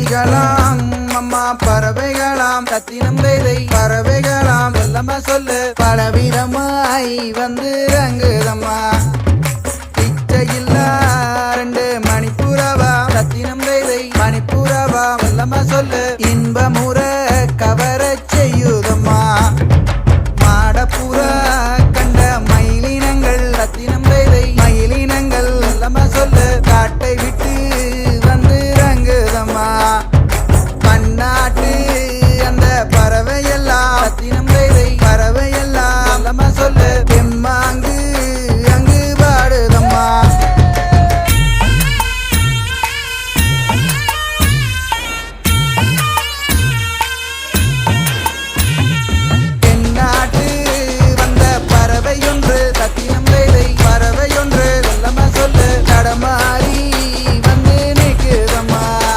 பட்சிகளாம் அம்மா பறவைகளாம் சத்தினம் கைதை பறவைகளாம் சொல்லம்மா சொல்லு. பலவிதமாய் வந்து ரங்குதம்மா பிச்சையில்லா ரெண்டு மணிப்புறவா சத்தினம் கைதை மணிப்புறவா வல்லம்மா சொல்லு. இன்பமு ராத்தினம் பறவை எல்லாம் சொல்லு. தெம்மாங்க